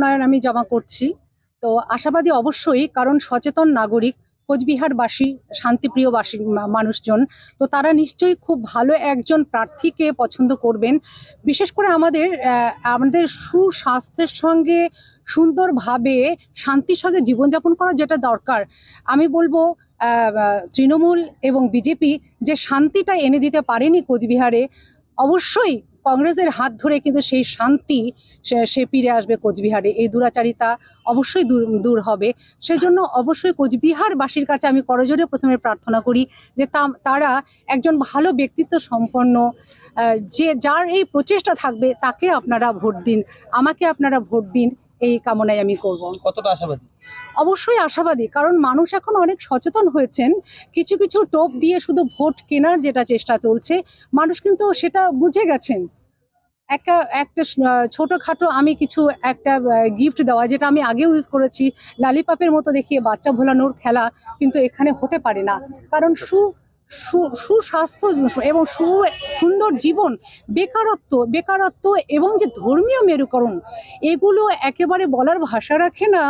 মনোনয়ন আমি জমা করছি। তো আশাবাদী অবশ্যই, কারণ সচেতন নাগরিক, কোচবিহারবাসী, শান্তিপ্রিয়বাসী মানুষজন, তো তারা নিশ্চয়ই খুব ভালো একজন প্রার্থীকে পছন্দ করবেন। বিশেষ করে আমাদের আমাদের সুস্বাস্থ্যের সঙ্গে সুন্দরভাবে শান্তির সঙ্গে জীবনযাপন করা যেটা দরকার। আমি বলব তৃণমূল এবং বিজেপি যে শান্তিটা এনে দিতে পারেনি কোচবিহারে, অবশ্যই কংগ্রেসের হাত ধরে কিন্তু সেই শান্তি সে- ফিরে আসবে কোচবিহারে। এই দুরাচারিতা অবশ্যই দূর দূর হবে। সেজন্য অবশ্যই কোচবিহারবাসীর কাছে আমি করজোরে প্রথমে প্রার্থনা করি যে তারা একজন ভালো ব্যক্তিত্ব সম্পন্ন যে যার এই প্রচেষ্টা থাকবে তাকে আপনারা ভোট দিন, আমাকে আপনারা ভোট দিন। এই কামনাই আমি করব। কতটা আশাবাদী? অবশ্যই আশাবাদী কারণ মানুষ এখন অনেক সচেতন হয়েছেন। কিছু কিছু টোপ দিয়ে শুধু ভোট কেনার যেটা চেষ্টা চলছে মানুষ কিন্তু সেটা বুঝে গেছেন। একটা একটা ছোটোখাটো আমি কিছু একটা গিফট দেওয়া যেটা আমি আগেও ইউজ করেছি লালিপাপের মতো দেখিয়ে বাচ্চা ভোলানোর খেলা কিন্তু এখানে হতে পারে না। কারণ সু সু- সুস্বাস্থ্য এবং সু, সুন্দর জীবন, বেকারত্ব বেকারত্ব এবং যে ধর্মীয় মেরুকরণ, এগুলো একেবারে বলার ভাষা রাখে না।